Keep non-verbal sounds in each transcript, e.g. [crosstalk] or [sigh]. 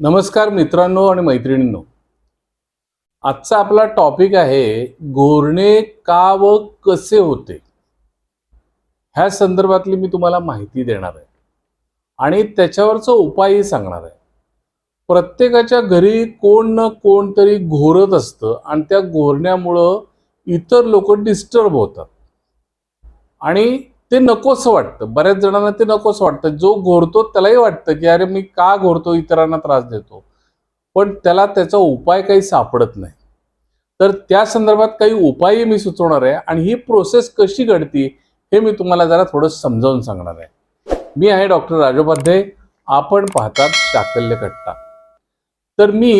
नमस्कार मित्रांनो आणि मैत्रिणींनो. आजचा आपला टॉपिक आहे घोरणे का व कसे होते? ह्या संदर्भातली मी तुम्हाला माहिती देणार आहे. आणि त्याच्यावरचा उपायही सांगणार आहे. प्रत्येकाच्या घरी कोण ना कोण तरी घोरत असतं आणि त्या घोरण्यामुळं इतर लोक डिस्टर्ब होतात. आणि ते नकोसं वाटतं. बऱ्याच जणांना ते नकोसं वाटतं. जो घोरतो त्यालाही वाटतं की अरे मी का घोरतो? इतरांना त्रास देतो. पण त्याला त्याचा उपाय काही सापडत नाही. तर त्या संदर्भात काही उपायही मी सुचवणार आहे आणि ही प्रोसेस कशी घडती हे मी तुम्हाला जरा थोडं समजावून सांगणार आहे. मी आहे डॉक्टर राजोपाध्याय. आपण पाहतात चाकल्य कट्टा. तर मी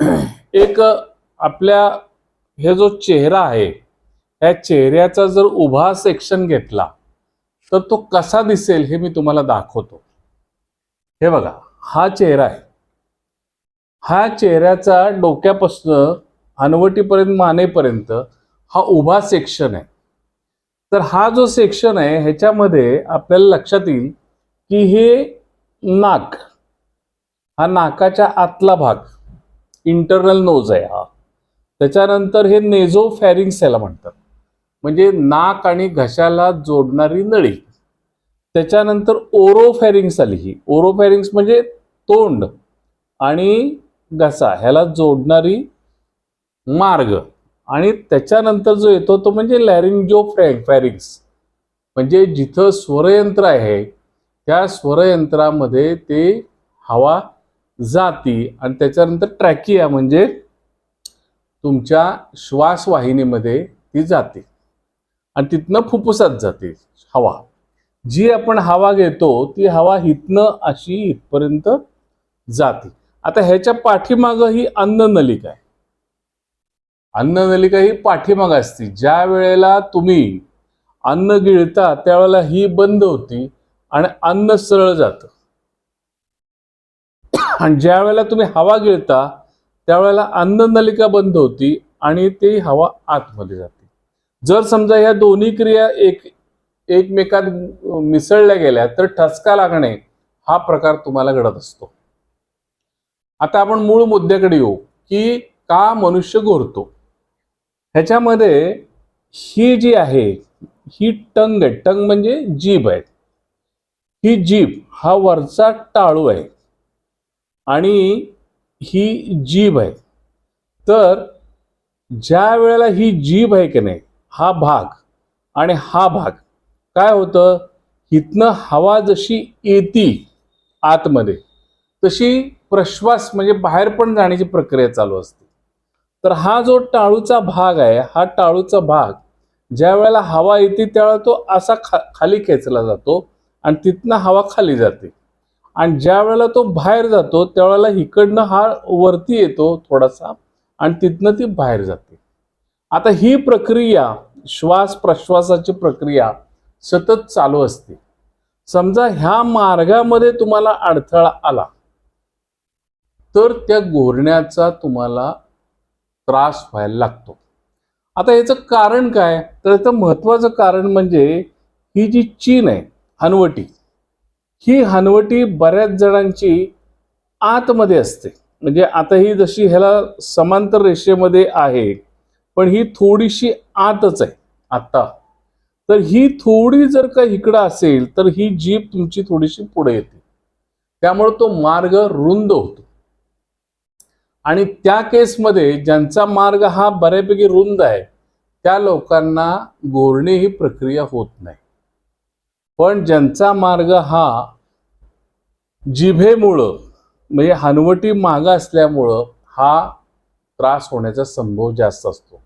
[clears throat] एक आपल्या हे जो चेहरा आहे या चेहऱ्याचा जर उभा सेक्शन घेतला तर तो कसा दिसेल हे मी तुम्हाला दाखवतो. हे बघा हा चेहरा आहे. हा चेहऱ्याचा डोक्यापासून हनवटीपर्यंत मानेपर्यंत हा उभा सेक्शन आहे. तर हा जो सेक्शन आहे ह्याच्यामध्ये आपल्याला लक्षात येईल की हे नाक हा नाकाच्या आतला भाग इंटरनल नोज आहे हा. त्याच्यानंतर हे नेझो फॅरिंग्स याला म्हणतात. म्हणजे नाक आणि घशाला जोडणारी नळी. त्याच्यानंतर ओरोफॅरिंग्स आली ही. ओरोफॅरिंग्स म्हणजे तोंड आणि घसा ह्याला जोडणारी मार्ग. आणि त्याच्यानंतर जो येतो तो म्हणजे लॅरिंजो फ्रॅ फॅरिंग्स म्हणजे जिथं स्वरयंत्र आहे त्या स्वरयंत्रामध्ये ते हवा जाती आणि त्याच्यानंतर ट्रॅकिया म्हणजे तुमच्या श्वासवाहिनीमध्ये ती जाते. आणि तिथनं फुफ्फुसात जाते हवा. जी आपण हवा घेतो ती हवा हिथनं अशी इथपर्यंत जाते. आता ह्याच्या पाठीमागं ही अन्ननलिका आहे. अन्ननलिका ही पाठीमाग असते. ज्या वेळेला तुम्ही अन्न गिळता त्यावेळेला ही बंद होती आणि अन्न सरळ जातं. आणि ज्या वेळेला तुम्ही हवा गिळता त्यावेळेला अन्ननलिका बंद होती आणि ती हवा आतमध्ये जाते. जर समजा ह्या दोन्ही क्रिया एक एकमेकात मिसळल्या गेल्या तर ठसका लागणे हा प्रकार तुम्हाला घडत असतो. आता आपण मूळ मुद्द्याकडे येऊ की का मनुष्य घोरतो? ह्याच्यामध्ये ही जी आहे ही टंग आहे टंग म्हणजे जीभ आहे. ही जीभ हा वरचा टाळू आहे. आणि ही जीभ आहे. तर ज्या वेळेला ही जीभ आहे की नाही हा भाग आणि हा भाग काय होतं? इथनं हवा जशी येती आतमध्ये तशी प्रश्वास म्हणजे बाहेर पण जाण्याची प्रक्रिया चालू असते. तर हा जो टाळूचा भाग आहे हा टाळूचा भाग ज्या वेळेला हवा येते त्यावेळेला तो असा खा खाली खेचला जातो आणि तिथनं हवा खाली जाते. आणि ज्या वेळेला तो बाहेर जातो त्यावेळेला इकडनं हा वरती येतो थोडासा आणि तिथनं ती बाहेर जाते. आता ही प्रक्रिया श्वास प्रश्वासाची प्रक्रिया सतत चालू असते. समजा ह्या मार्गामध्ये तुम्हाला अडथळा आला तर त्या घोरण्याचा तुम्हाला त्रास व्हायला लागतो. आता याचं कारण काय? तर याचं महत्वाचं कारण म्हणजे ही जी चीन आहे हनवटी ही हनवटी बऱ्याच जणांची आतमध्ये असते. म्हणजे आता ही जशी ह्याला समांतर रेषेमध्ये आहे पण ही थोडीशी आतच आहे आता. तर ही थोडी जर का इकडं असेल तर ही जीभ तुमची थोडीशी पुढे येते. त्यामुळे तो मार्ग रुंद होतो. आणि त्या केसमध्ये ज्यांचा मार्ग हा बऱ्यापैकी रुंद आहे त्या लोकांना गोरणे ही प्रक्रिया होत नाही. पण ज्यांचा मार्ग हा जिभेमुळं म्हणजे हनवटी माग असल्यामुळं हा त्रास होण्याचा संभव जास्त असतो.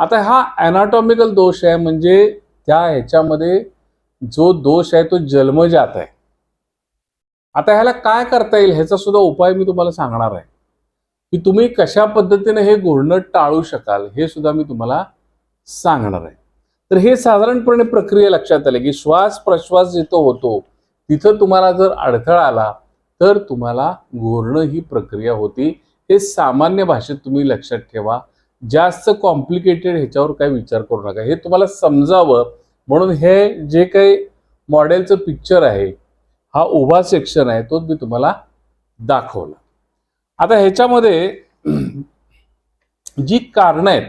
आता हा अनाटॉमिकल दोष आहे म्हणजे त्या ह्याच्यामध्ये जो दोष आहे तो जन्मजात आहे. आता ह्याला काय करता येईल ह्याचा सुद्धा उपाय मी तुम्हाला सांगणार आहे. की तुम्ही कशा पद्धतीने हे घोरणं टाळू शकाल हे सुद्धा मी तुम्हाला सांगणार आहे. तर हे साधारणपणे प्रक्रिया लक्षात आली की श्वास प्रश्वास जिथं होतो तिथं तुम्हाला जर अडथळा आला तर तुम्हाला घोरणं ही प्रक्रिया होती. हे सामान्य भाषेत तुम्ही लक्षात ठेवा. जास्त कॉम्प्लिकेटेड ह्याच्यावर काही विचार करू नका. हे तुम्हाला समजावं. म्हणून हे जे काही मॉडेलचं पिक्चर आहे हा उभा सेक्शन आहे तो मी तुम्हाला दाखवला. आता ह्याच्यामध्ये जी कारणं आहेत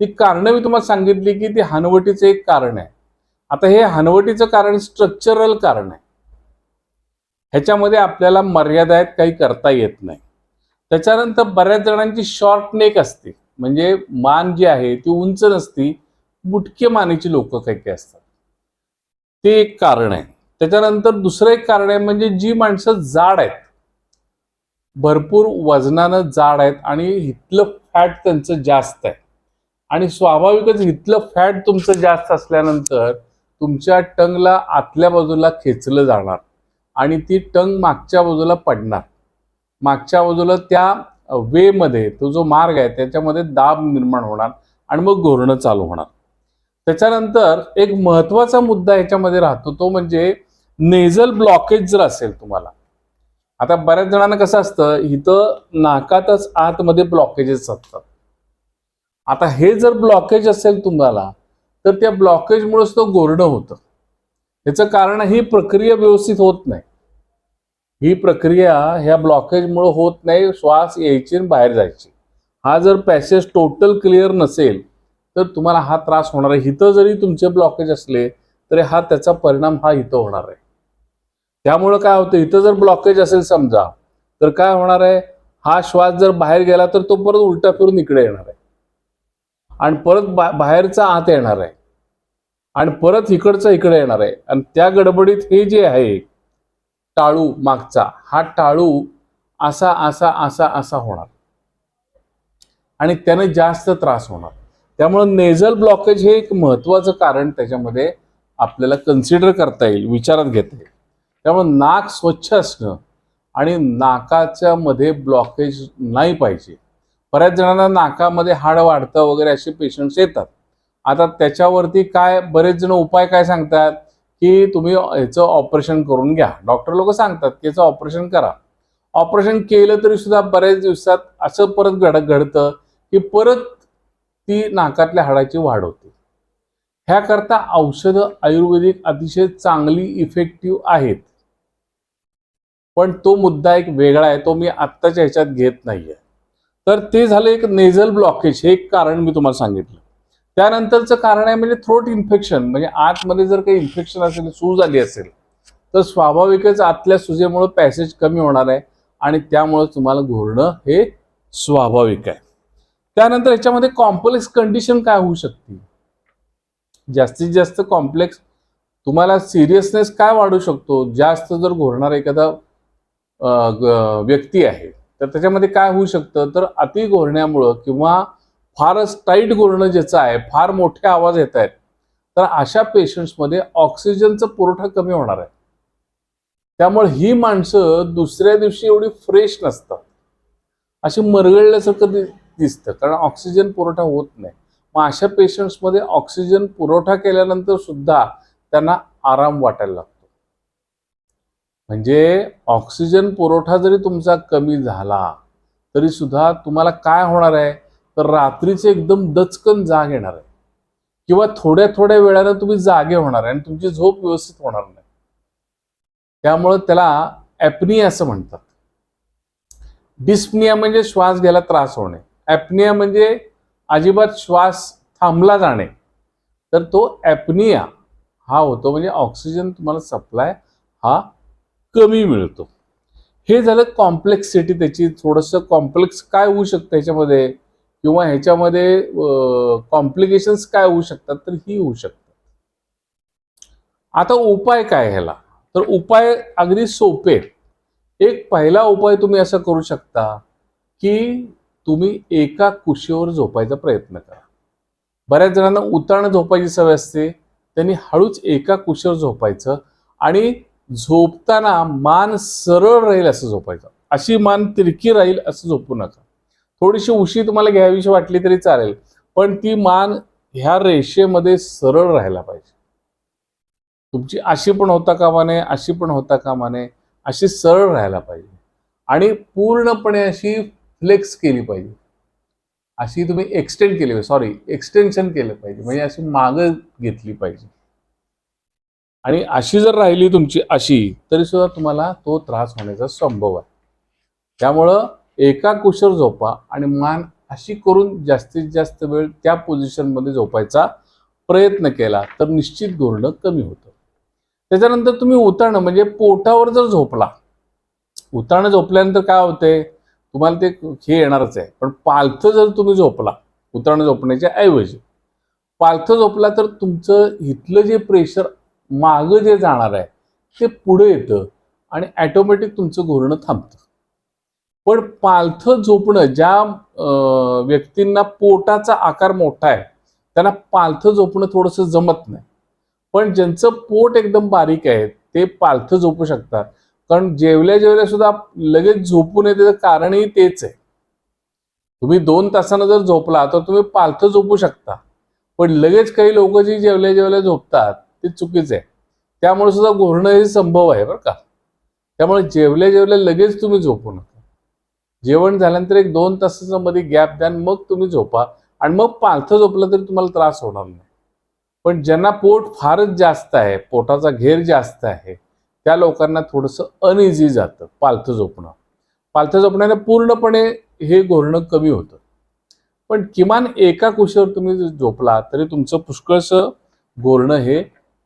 ती कारणं मी तुम्हाला सांगितली की ती हनवटीचं एक कारण आहे. आता हे हनवटीचं कारण स्ट्रक्चरल कारण आहे. ह्याच्यामध्ये आपल्याला मर्यादा आहेत काही करता येत नाही. त्याच्यानंतर बऱ्याच जणांची शॉर्ट नेक असते. म्हणजे मान जी आहे ती उंच नसती बुटके मानेची लोक काही काही असतात. ते एक कारण आहे. त्याच्यानंतर दुसरं एक कारण आहे म्हणजे जी माणसं जाड आहेत भरपूर वजनानं जाड आहेत आणि इथलं फॅट त्यांचं जास्त आहे. आणि स्वाभाविकच इथलं फॅट तुमचं जास्त असल्यानंतर तुमच्या टंगला आतल्या बाजूला खेचलं जाणार आणि ती टंग मागच्या बाजूला पडणार. मागच्या बाजूला त्या वेमध्ये तो जो मार्ग आहे त्याच्यामध्ये दाब निर्माण होणार आणि मग घोरणं चालू होणार. त्याच्यानंतर एक महत्त्वाचा मुद्दा याच्यामध्ये राहतो तो म्हणजे नेझल ब्लॉकेज जर असेल तुम्हाला आता बऱ्याच जणांना कसं असतं इथं नाकातच आतमध्ये ब्लॉकेजेस असतात. आता हे जर ब्लॉकेज असेल तुम्हाला तर त्या ब्लॉकेजमुळेच तो गोरडं होतं. याचं कारण ही प्रक्रिया व्यवस्थित होत नाही. ही प्रक्रिया ह्या ब्लॉकेजमुळे होत नाही श्वास यायची आणि बाहेर जायची. हा जर पॅसेज टोटल क्लिअर नसेल तर तुम्हाला हा त्रास होणार आहे. इथं जरी तुमचे ब्लॉकेज असले तरी हा त्याचा परिणाम हा इथं होणार आहे. त्यामुळं काय होतं इथं जर ब्लॉकेज असेल समजा तर काय होणार आहे हा श्वास जर बाहेर गेला तर तो परत उलटा फिरून इकडे येणार आहे. आणि परत बा बाहेरचा आत येणार आहे. आणि परत इकडचा इकडे येणार आहे. आणि त्या गडबडीत हे जे आहे टाळू मागचा. हा टाळू असा असा असा असा होणार. आणि त्याने जास्त त्रास होणार. त्यामुळं नेझल ब्लॉकेज हे एक महत्वाचं कारण त्याच्यामध्ये आपल्याला कन्सिडर करता येईल विचारात घेता येईल. त्यामुळे नाक स्वच्छ असणं आणि नाकाच्या मध्ये ब्लॉकेज नाही पाहिजे. बऱ्याच जणांना नाकामध्ये हाड वाढतं वगैरे असे पेशंट्स येतात. आता त्याच्यावरती काय बरेच जण उपाय काय सांगतात? की तुम्ही याचं ऑपरेशन करून घ्या. डॉक्टर लोक सांगतात की याचं ऑपरेशन करा. ऑपरेशन केलं तरी सुद्धा बऱ्याच दिवसात असं परत घड घडतं की परत ती नाकातल्या हाडाची वाढ होते. ह्याकरता औषधं आयुर्वेदिक अतिशय चांगली इफेक्टिव्ह आहेत. पण तो मुद्दा एक वेगळा आहे तो मी आत्ताच्या ह्याच्यात घेत नाहीये. तर ते झालं एक नेझल ब्लॉकेज हे एक कारण मी तुम्हाला सांगितलं. त्यानंतरचं कारण आहे म्हणजे थ्रोट इन्फेक्शन म्हणजे आतमध्ये जर काही इन्फेक्शन असेल सूज आली असेल तर स्वाभाविकच आतल्या सुजेमुळे पॅसेज कमी होणार आहे आणि त्यामुळे तुम्हाला घोरणं हे स्वाभाविक आहे. त्यानंतर याच्यामध्ये कॉम्प्लेक्स कंडिशन काय होऊ शकते? जास्तीत जास्त कॉम्प्लेक्स तुम्हाला सिरियसनेस काय वाढू शकतो? जास्त जर घोरणारा एखादा व्यक्ती आहे तर त्याच्यामध्ये काय होऊ शकतं? तर अति घोरण्यामुळं किंवा फारच टाईट गुरणं ज्याचं आहे फार मोठे आवाज येत आहेत तर अशा पेशंट्समध्ये ऑक्सिजनचा पुरवठा कमी होणार आहे. त्यामुळे ही माणसं दुसऱ्या दिवशी एवढी फ्रेश नसतात. अशी मरगळल्यासारखं दिसतं कारण ऑक्सिजन पुरवठा होत नाही. मग अशा पेशंट्समध्ये ऑक्सिजन पुरवठा केल्यानंतर सुद्धा त्यांना आराम वाटायला लागतो. म्हणजे ऑक्सिजन पुरवठा जरी तुमचा कमी झाला तरी सुद्धा तुम्हाला काय होणार आहे? तर रात्रीचे एकदम दचकन जाग येणार आहे. किंवा थोड्या थोड्या वेळानं तुम्ही जागे होणार आहे आणि तुमची झोप व्यवस्थित होणार नाही. त्यामुळं त्याला ॲपनिया असं म्हणतात. डिस्पनिया म्हणजे श्वास घ्यायला त्रास होणे. ॲपनिया म्हणजे अजिबात श्वास थांबला जाणे. तर तो ॲपनिया हा होतो म्हणजे ऑक्सिजन तुम्हाला सप्लाय हा कमी मिळतो. हे झालं कॉम्प्लेक्सिटी त्याची. थोडंसं कॉम्प्लेक्स काय होऊ शकतं ह्याच्यामध्ये? किंवा ह्याच्यामध्ये कॉम्प्लिकेशन्स काय होऊ शकतात तर ही होऊ शकतात. आता उपाय काय ह्याला? तर उपाय अगदी सोपे. एक पहिला उपाय तुम्ही असा करू शकता की तुम्ही एका कुशीवर झोपायचा प्रयत्न करा. बऱ्याच जणांना उताणं झोपायची सवय असते. त्यांनी हळूच एका कुशीवर झोपायचं आणि झोपताना मान सरळ राहील असं झोपायचं. अशी मान तिरकी राहील असं झोपू नका. थोडीशी उशी तुम्हाला घ्यावीशी वाटली तरी चालेल. पण ती मान ह्या रेषेमध्ये सरळ राहायला पाहिजे. तुमची अशी पण होता कामा नये अशी पण होता कामा नये अशी सरळ राहायला पाहिजे. आणि पूर्णपणे अशी फ्लेक्स केली पाहिजे. अशी तुम्ही एक्सटेंड केली सॉरी एक्सटेन्शन केलं पाहिजे. म्हणजे अशी मागं घेतली पाहिजे. आणि अशी जर राहिली तुमची अशी तरी सुद्धा तुम्हाला तो त्रास होण्याचा संभव आहे. त्यामुळं एका कुशर झोपा आणि मान अशी करून जास्तीत जास्त वेळ त्या पोझिशनमध्ये झोपायचा प्रयत्न केला तर निश्चित घोरणं कमी होतं. त्याच्यानंतर तुम्ही उताणं म्हणजे पोटावर जर झोपला उताणं झोपल्यानंतर काय होते तुम्हाला ते हे येणारच आहे. पण पालथं जर तुम्ही झोपला उताणं झोपण्याच्या ऐवजी पालथं झोपला तर तुमचं इथलं जे प्रेशर मागं जे जाणार आहे ते पुढे येतं आणि ॲटोमॅटिक तुमचं घोरणं थांबतं. पण पालथं झोपणं ज्या व्यक्तींना पोटाचा आकार मोठा आहे त्यांना पालथं झोपणं थोडंसं जमत नाही. पण ज्यांचं पोट एकदम बारीक आहे ते पालथं झोपू शकतात. कारण जेवल्या जेवल्या सुद्धा लगेच झोपू नये त्याचं कारणही तेच आहे. तुम्ही दोन तासानं जर झोपला तर तुम्ही पालथं झोपू शकता. पण लगेच काही लोक जी जेवल्या जेवल्या झोपतात ते चुकीचं आहे. त्यामुळे सुद्धा घोरणं हे संभव आहे बरं का. त्यामुळे जेवल्या जेवल्या लगेच तुम्ही झोपू नका. जेवण झाल्यानंतर एक दोन तासाचा मध्ये गॅप द्या आणि मग तुम्ही झोपा. आणि मग पालथं झोपलं तरी तुम्हाला त्रास होणार नाही. पण ज्यांना पोट फारच जास्त आहे पोटाचा घेर जास्त आहे त्या लोकांना थोडंसं अनइझी जातं पालथं झोपणं. पालथं झोपण्याने पूर्णपणे हे घोरणं कमी होतं. पण किमान एका कुशीवर तुम्ही झोपला तरी तुमचं पुष्कळसं घोरणं हे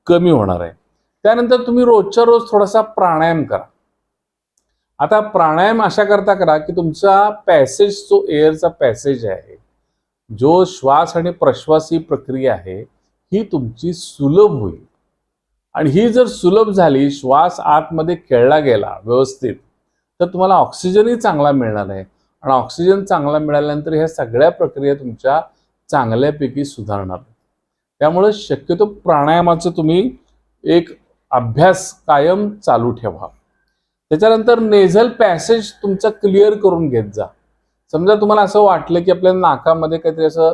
कमी होणार आहे. त्यानंतर तुम्ही रोजच्या रोज थोडासा प्राणायाम करा. आता प्राणायाम अशा करता करा की तुमचा पॅसेज जो एअरचा पॅसेज आहे जो श्वास आणि प्रश्वास ही प्रक्रिया आहे ही तुमची सुलभ होईल. आणि ही जर सुलभ झाली श्वास आतमध्ये खेळला गेला व्यवस्थित तर तुम्हाला ऑक्सिजनही चांगला मिळणार आहे. आणि ऑक्सिजन चांगला मिळाल्यानंतर ह्या सगळ्या प्रक्रिया तुमच्या चांगल्यापैकी सुधारणार त्यामुळे शक्यतो प्राणायामाचं तुम्ही एक अभ्यास कायम चालू ठेवा. त्याच्यानंतर नेझल पॅसेज तुमचा क्लिअर करून घेत जा. समजा तुम्हाला असं वाटलं की आपल्या नाकामध्ये काहीतरी असं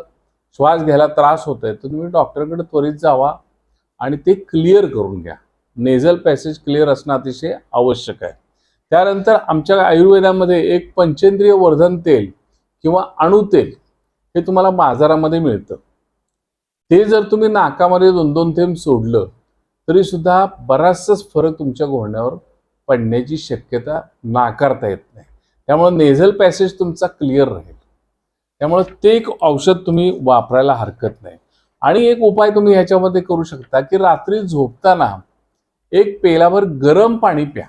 श्वास घ्यायला त्रास होत आहे तर तुम्ही डॉक्टरकडे त्वरित जावा आणि ते क्लिअर करून घ्या. नेझल पॅसेज क्लिअर असणं अतिशय आवश्यक आहे. त्यानंतर आमच्या आयुर्वेदामध्ये एक पंचेंद्रिय वर्धन तेल किंवा अणुतेल हे तुम्हाला बाजारामध्ये मिळतं. ते जर तुम्ही नाकामध्ये दोन दोन थेंब सोडलं तरीसुद्धा बराचसाच फरक तुमच्या घोळण्यावर पडण्याची शक्यता नाकारता येत नाही. त्यामुळे नेझल पॅसेज तुमचा क्लिअर राहील. त्यामुळे ते एक औषध तुम्ही वापरायला हरकत नाही. आणि एक उपाय तुम्ही ह्याच्यामध्ये करू शकता की रात्री झोपताना एक पेलाभर गरम पाणी प्या.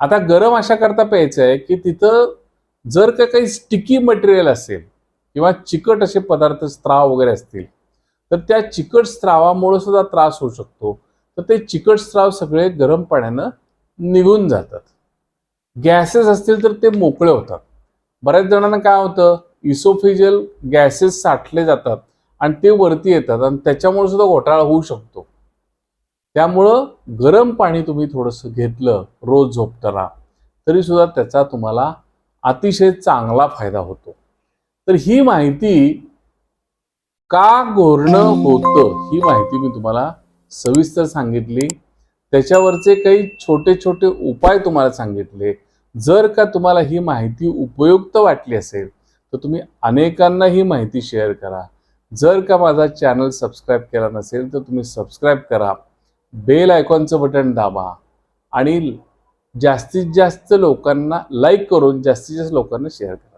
आता गरम अशा करता प्यायचं आहे की तिथं जर का काही स्टिकी मटेरियल असेल किंवा चिकट असे पदार्थ स्त्राव वगैरे असतील तर त्या चिकट स्त्रावामुळे सुद्धा त्रास होऊ शकतो. तर ते चिकट स्त्राव सगळे गरम पाण्यानं निघून जातात. गॅसेस असतील तर ते मोकळे होतात. बऱ्याच जणांना काय होतं? इसोफिजल गॅसेस साठले जातात आणि ते वरती येतात आणि त्याच्यामुळे सुद्धा घोटाळा होऊ शकतो. त्यामुळं गरम पाणी तुम्ही थोडंसं घेतलं रोज झोपताना तरी सुद्धा त्याचा तुम्हाला अतिशय चांगला फायदा होतो. तर ही माहिती का घोरणं होतं? ही माहिती मी तुम्हाला सविस्तर सांगितली. त्याच्यावरचे काही छोटे छोटे उपाय तुम्हाला सांगितले. जर का तुम्हाला ही माहिती उपयुक्त वाटली असेल तर तुम्ही अनेकांना ही माहिती शेअर करा. जर का माझा चॅनल सबस्क्राईब केला नसेल तर तुम्ही सबस्क्राईब करा. बेल आयकॉनचं बटन दाबा. आणि जास्तीत जास्त लोकांना लाईक करून जास्तीत जास्त लोकांना शेअर करा.